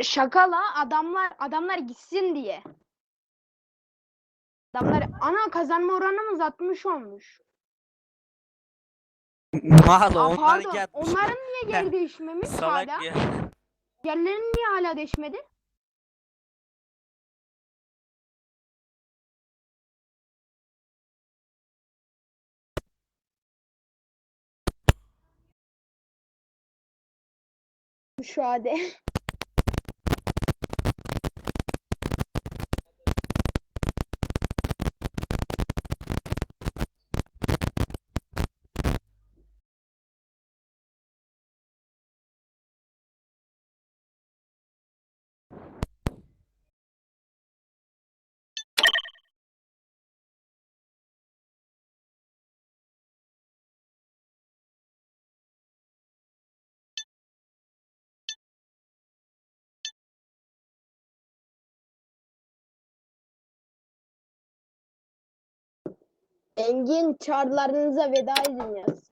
Ya şaka la adamlar adamlar gitsin diye. Adamlar ana kazanma oranımız 60 olmuş. Mal Aa, onların pardon. yatmış. Onların niye geri değişmemiş Salak hala? ya. Yerlerin niye hala değişmedi? Şu hadi. Engin çağrılarınıza veda edin yaz.